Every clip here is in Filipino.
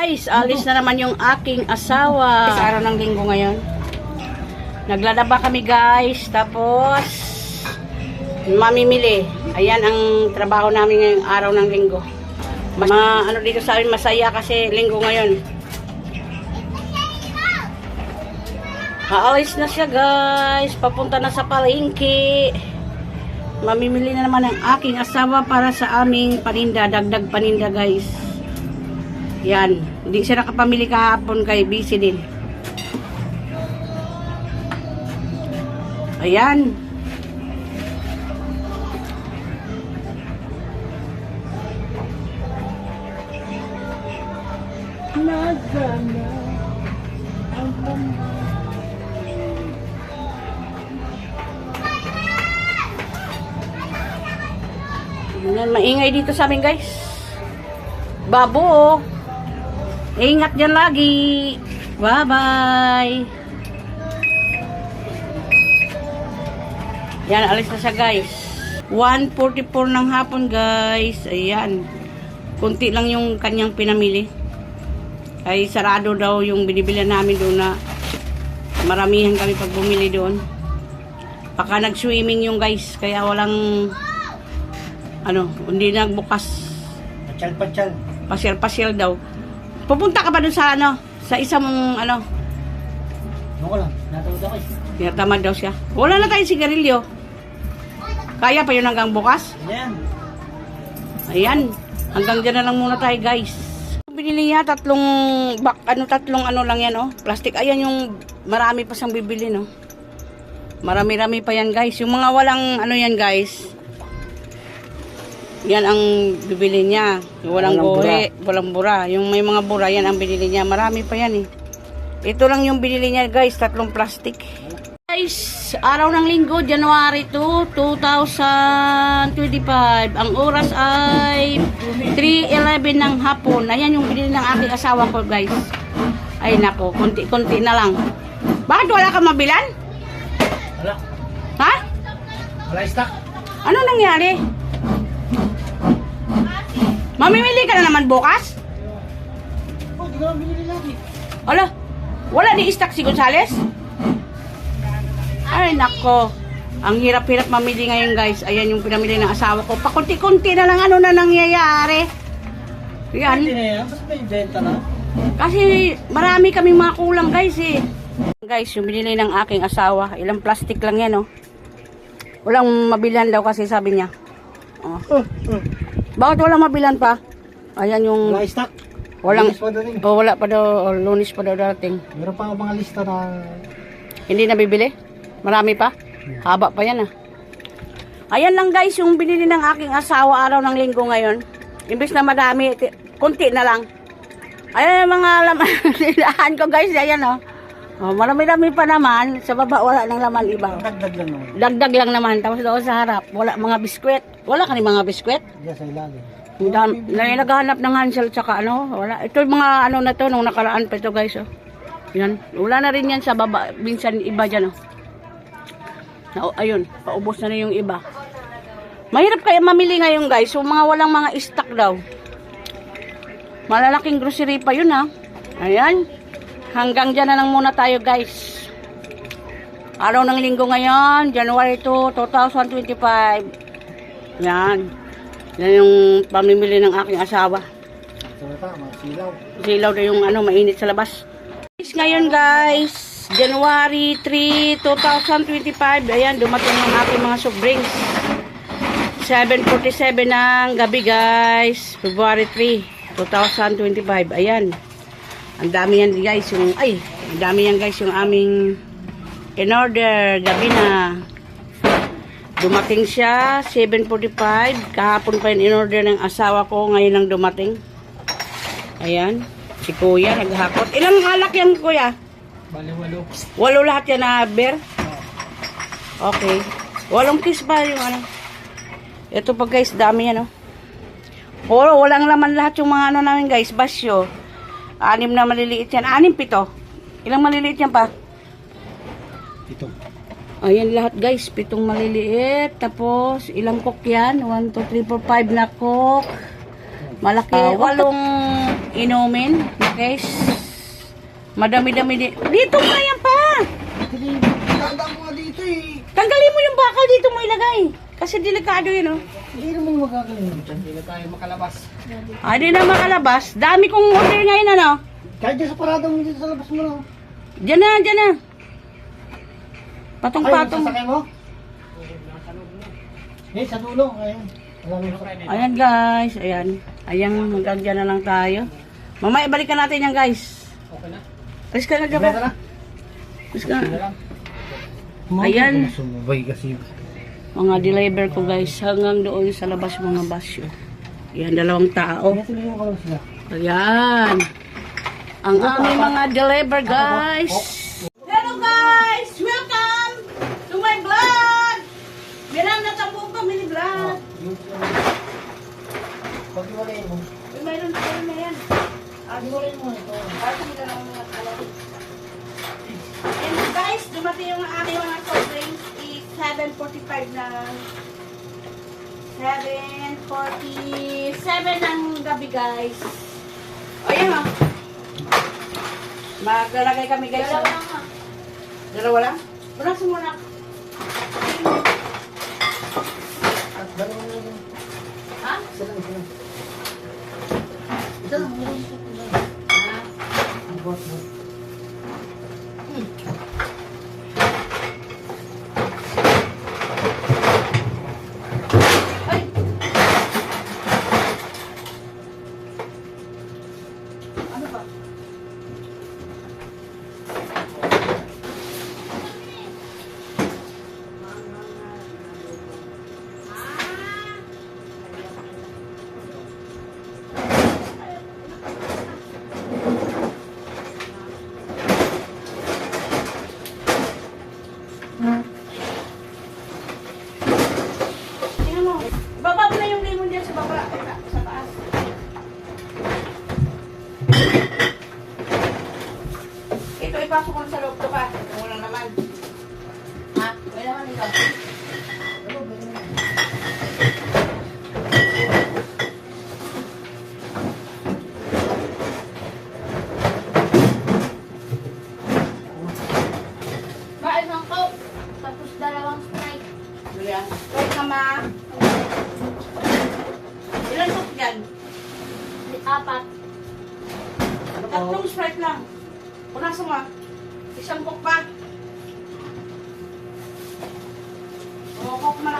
Guys, alis na naman yung aking asawa. Sa araw ng linggo ngayon. Naglalaba kami guys. Tapos, mamimili. Ayan ang trabaho namin ngayong araw ng linggo. Mas, ma, ano dito sa amin masaya kasi linggo ngayon. Aalis na siya guys. Papunta na sa palengke. Mamimili na naman ang aking asawa para sa aming paninda. Dagdag paninda guys. Yan. Hindi siya nakapamili kahapon kay busy din. Ayan. Nagana ang Yan, maingay dito sa amin guys. Babo. oh. Ingat dyan lagi. Bye-bye. Yan, alis na siya guys. 1.44 ng hapon guys. Ayan. Kunti lang yung kanyang pinamili. Ay sarado daw yung binibili namin doon na maramihan kami pag bumili doon. Baka nag-swimming yung guys. Kaya walang ano, hindi nagbukas. Patsal-patsal. Pasyal-pasyal daw. Pupunta ka ba dun sa ano? Sa isang ano? Ano lang, natawad ako eh. Tinatamad daw siya. Wala na tayong sigarilyo. Kaya pa yun hanggang bukas? Ayan. Ayan. Hanggang dyan na lang muna tayo guys. Binili niya tatlong bak, ano tatlong ano lang yan oh. Plastic. Ayan yung marami pa siyang bibili no. Marami-rami pa yan guys. Yung mga walang ano yan guys. Yan ang bibili niya. Walang, Walang buhi, walang bura. Yung may mga bura, yan ang binili niya. Marami pa yan eh. Ito lang yung binili niya guys, tatlong plastic. Guys, araw ng linggo, January 2, 2025. Ang oras ay 3.11 ng hapon. Ayan yung binili ng aking asawa ko guys. Ay nako, konti-konti na lang. Bakit wala kang mabilan? Wala. Ha? Wala stock. Ano nangyari? Mamimili ka na naman bukas? Oh, di ko binili lagi. Ala, wala di stock si Gonzales? Ay, nako. Ang hirap-hirap mamili ngayon, guys. Ayan yung pinamili ng asawa ko. Pakunti-kunti na lang ano na nangyayari. Yan. Kasi marami kaming mga kulang, guys, eh. Guys, yung binili ng aking asawa. Ilang plastic lang yan, oh. Walang mabilan daw kasi sabi niya. Oh. Oh, oh. Bakit walang mabilan pa? Ayan yung... Wala stock. Walang... Lunes pa eh. Oh, wala pa daw. Oh, lunis pa daw darating. Meron pa mga lista na... Hindi na bibili? Marami pa? Haba pa yan ah. Ayan lang guys yung binili ng aking asawa araw ng linggo ngayon. Imbis na madami, ti- kunti na lang. Ayan yung mga laman nilahan ko guys. Ayan oh. oh marami-rami pa naman. Sa baba wala nang laman iba. Dagdag lang naman. Dagdag lang naman. Tapos doon sa harap, wala mga biskwit. Wala ka ni mga biskwit? Diyan sa ilalim. Dam, na naghahanap ng Hansel tsaka ano, wala. Ito yung mga ano na to, nung nakaraan pa ito guys, oh. Yan. Wala na rin yan sa baba. Minsan iba dyan, oh. Na, oh, ayun, paubos na rin yung iba. Mahirap kaya mamili ngayon guys, so mga walang mga stock daw. Malalaking grocery pa yun, ha. Ayan. Hanggang dyan na lang muna tayo guys. Araw ng linggo ngayon, January 2, 2025. Yan. Yan yung pamimili ng aking asawa. Silaw. Silaw na yung ano, mainit sa labas. Guys, Ngayon guys, January 3, 2025. Ayan, dumating yung aking mga soft drinks. 7.47 ng gabi guys. February 3, 2025. Ayan. Ang dami yan guys. Yung, ay, ang dami yan guys yung aming in order gabi na. Dumating siya, 7.45. Kahapon pa yung in order ng asawa ko. Ngayon lang dumating. Ayan. Si kuya naghakot. Ilang alak yan kuya? Bali-walo. Walo lahat yan na beer? Okay. Walong kiss ba yung ano? Ito pa guys, dami yan oh. Puro, walang laman lahat yung mga ano namin guys, basyo. Anim na maliliit yan. Anim, pito. Ilang maliliit yan pa? Ito. Ayan lahat guys, pitong maliliit. Tapos, ilang cook yan? 1, 2, 3, 4, 5 na cook. Malaki. walong inumin. Guys. Madami-dami din. Dito nga yan pa. Hindi, tanda ko nga dito eh. Tanggalin mo yung bakal dito mo ilagay. Kasi delikado yun, oh. Hindi naman magkakalimutan. Hindi na tayo makalabas. Ah, di na makalabas. Dami kong order ngayon, ano? Kahit dyan sa parada mo dito sa labas mo no. Diyan na, diyan na. Ay, Patong-patong. sasakay mo? Eh, sa dulo. Sa Ayan, guys. Ayan. Ayan, hanggang dyan na lang tayo. Mamaya, balikan natin yan, guys. Okay na. Alis ka na, tara. Alis ka na. Ayan. Mga deliver ko, guys. Hanggang doon sa labas mga basyo. Ayan, dalawang tao. Ayan. Ang aming mga deliver, guys. Pag-iwalayin mo. May mayroon pa rin na yan. Pag-iwalayin mo ito. Kasi hindi na mga kalaro. And guys, dumating yung aking mga cold drinks is 7.45 na 7.47 ng gabi guys. O yan o. Maglalagay kami guys. Dalawa lang ha. Dalawa lang? Dalawa na lang. Ha? Isa lang, lang. meron isa lang. Ha? Ang bot mo.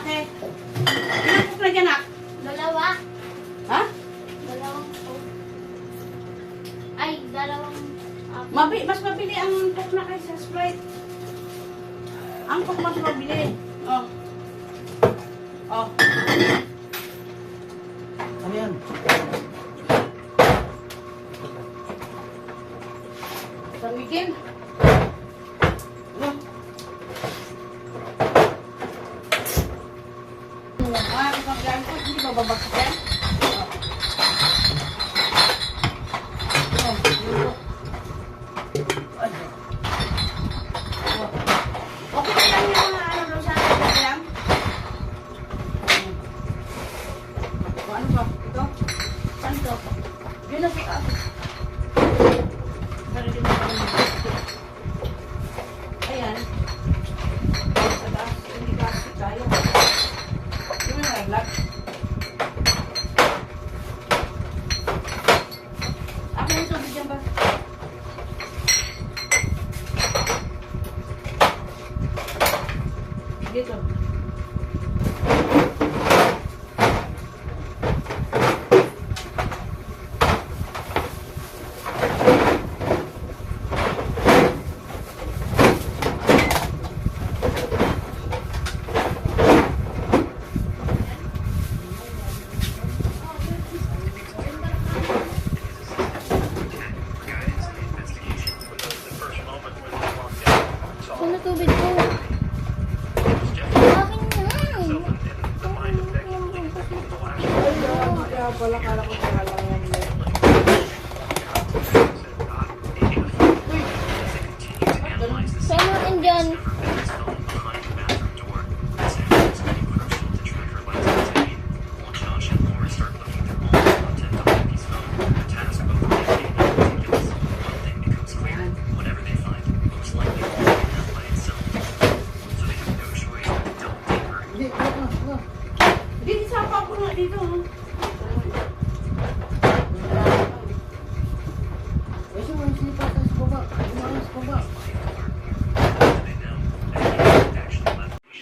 Malaki. Ilang coke na dyan? Dalawa. Ha? Dalawang coke. Ay, dalawang apat. Mabi, mas mabili ang coke na kaysa sprite. Ang coke mas mabili. Oh. Oh. Ano yan? Pamigin. Oh. Ah, kapag yan ko, hindi ba babagsak yan? Oh. Oh, yun po. Ay. Oh. Okay na lang yung mga ano doon sa akin. Okay lang? O, ano ba? Ito? Saan to? Yun na pick up. Para di mo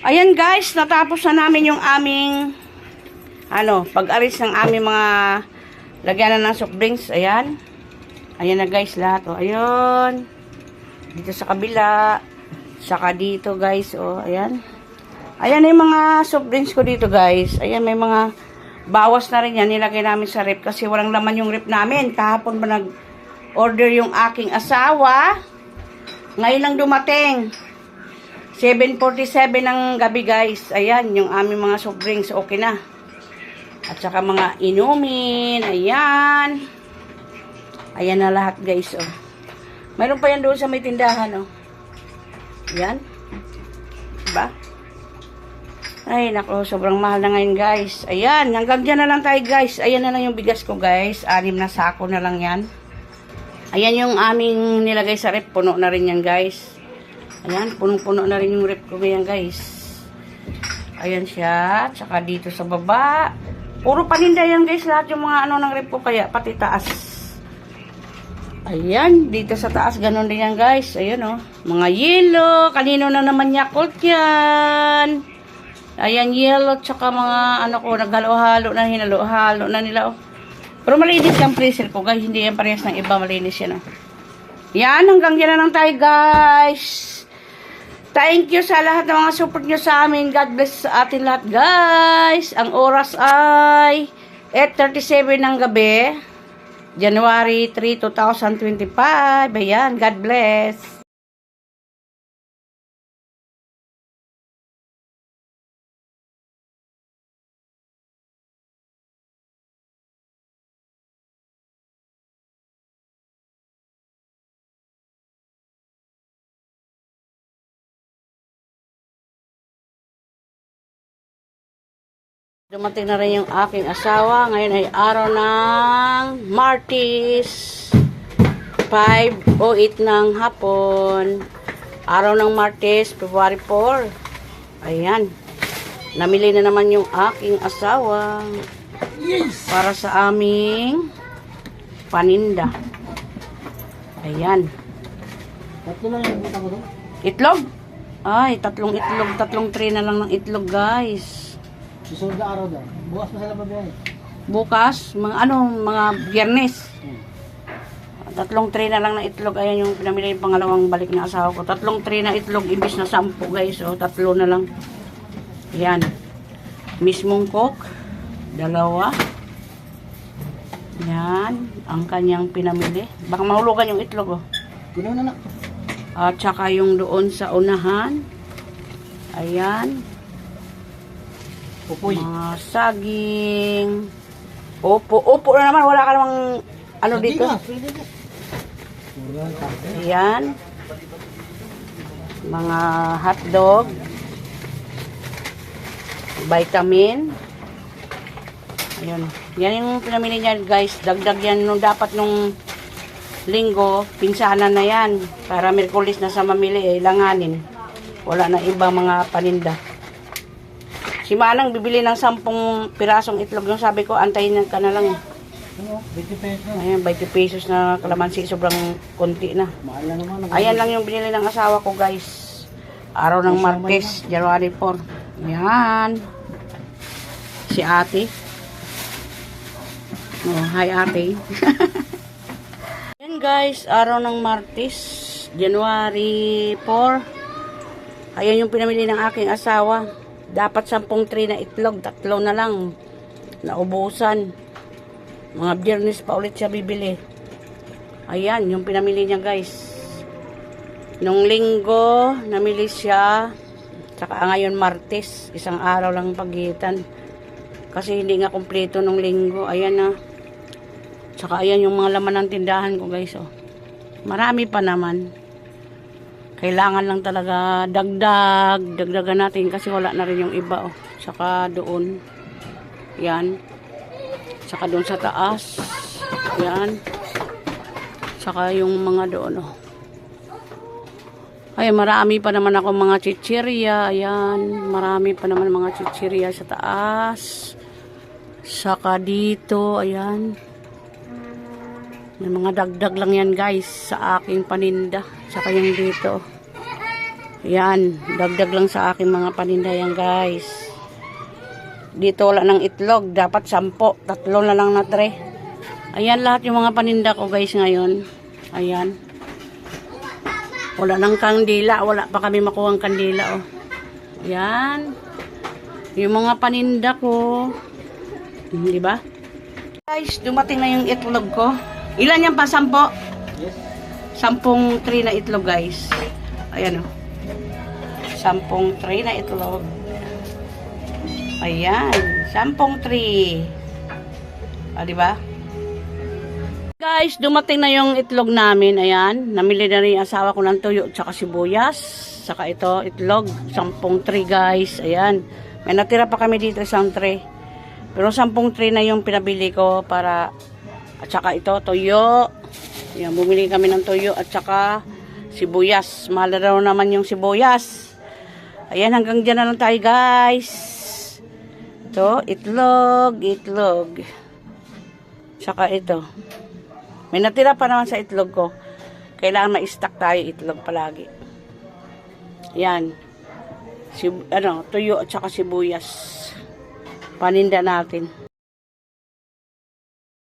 Ayan guys, natapos na namin yung aming ano, pag-aris ng aming mga lagyanan ng soft drinks. Ayan. Ayan na guys lahat. O, ayun. Dito sa kabila. Saka dito guys. O, ayan. Ayan na yung mga soft drinks ko dito guys. Ayan, may mga bawas na rin yan. Nilagay namin sa rep kasi walang laman yung rep namin. Kahapon ba nag-order yung aking asawa. Ngayon lang dumating. 7.47 ng gabi guys. Ayan, yung aming mga soft drinks. Okay na. At saka mga inumin. Ayan. Ayan na lahat guys. Oh. Mayroon pa yan doon sa may tindahan. Oh. Ayan. Diba? Ay, nako, sobrang mahal na ngayon, guys. Ayan, hanggang dyan na lang tayo, guys. Ayan na lang yung bigas ko, guys. Anim na sako na lang yan. Ayan yung aming nilagay sa rep. Puno na rin yan, guys. Ayan, punong-puno na rin yung rep ko ngayon, guys. Ayan siya. Tsaka dito sa baba. Puro paninda yan, guys. Lahat yung mga ano ng rep ko, kaya pati taas. Ayan, dito sa taas, ganun din yan, guys. Ayan, oh. Mga yellow. Kanino na naman yakult yan. Ayan, yellow, tsaka mga ano ko, naghalo-halo na, hinalo-halo na nila, oh. Pero malinis yung freezer ko, guys. Hindi yan parehas ng iba, malinis yan, oh. Yan, hanggang dyan na lang tayo, guys. Thank you sa lahat ng mga support nyo sa amin. God bless sa atin lahat, guys. Ang oras ay 8.37 ng gabi. January 3, 2025. Ayan, God bless. Dumating na rin yung aking asawa. Ngayon ay araw ng Martis. 5.08 ng hapon. Araw ng Martes, February 4. Ayan. Namili na naman yung aking asawa. Para sa aming paninda. Ayan. Tatlo lang yung butang ko. Itlog? Ay, tatlong itlog. Tatlong tray na lang ng itlog, guys. Susunod na araw daw. Bukas pa sila pabiyahe. bukas, mga ano, mga biyernes. Hmm. Tatlong tray na lang ng itlog. Ayan yung pinamili yung pangalawang balik ng asawa ko. Tatlong tray na itlog, imbis na sampu guys. O, tatlo na lang. Ayan. Mismong cook. Dalawa. Ayan. Ang kanyang pinamili. Baka mahulugan yung itlog, oh. Kunin na na. At saka yung doon sa unahan. Ayan. Pupoy. Mga saging. Opo. Opo na naman. Wala ka namang ano dito. Pwede na. Ayan. Mga hotdog. Vitamin. Ayun. Yan yung pinamili niya guys. Dagdag yan nung dapat nung linggo. Pinsanan na yan. Para Merkulis na sa mamili eh. Langanin. Wala na ibang mga paninda. Si Manang bibili ng 10 pirasong itlog. Yung sabi ko, antayin ka na lang. Ano? 20 pesos. Ayan, 20 pesos na kalamansi. Sobrang konti na. Mahal na naman. Ayan lang yung binili ng asawa ko, guys. Araw ng Martes, January 4. Yan. Si ate. Oh, hi ate. Yan guys, araw ng Martes, January 4. Ayan yung pinamili ng aking asawa. Dapat 10 tray na itlog, tatlo na lang. Naubusan. Mga biyernes pa ulit siya bibili. Ayan, yung pinamili niya guys. Nung linggo, namili siya. Tsaka ngayon martes, isang araw lang pagitan. Kasi hindi nga kumpleto nung linggo. Ayan na. Tsaka ayan yung mga laman ng tindahan ko guys. Oh. Marami pa naman. Kailangan lang talaga dagdag. Dagdagan natin kasi wala na rin yung iba. Oh. Tsaka doon. Yan. Tsaka doon sa taas. Yan. Tsaka yung mga doon, oh. Ay, marami pa naman ako mga chichirya. Ayan. Marami pa naman mga chichirya sa taas. Saka dito. Ayan. May mga dagdag lang yan, guys, sa aking paninda. Saka yung dito. Yan, dagdag lang sa aking mga paninda yan guys. Dito wala ng itlog, dapat sampo, tatlo na lang na tre. Ayan lahat yung mga paninda ko guys ngayon. Ayan. Wala ng kandila, wala pa kami makuha ang kandila oh. Yan. Yung mga paninda ko. Hmm, Di ba? Guys, dumating na yung itlog ko. Ilan yan pa? Sampo? Sampung tray na itlog, guys. Ayan, oh. Sampung tray na itlog. Ayan. Sampung tray. Ah, di ba? Guys, dumating na yung itlog namin. Ayan. Namili na rin asawa ko ng tuyo at saka sibuyas. Saka ito, itlog. Sampung tray, guys. Ayan. May natira pa kami dito isang tray. Pero sampung tray na yung pinabili ko para at saka ito, toyo. Yan, bumili kami ng toyo at saka sibuyas. Mahal na raw naman yung sibuyas. Ayan, hanggang dyan na lang tayo, guys. Ito, itlog, itlog. Saka ito. May natira pa naman sa itlog ko. Kailangan ma-stack tayo itlog palagi. Yan. Si, ano, tuyo at saka sibuyas. Paninda natin.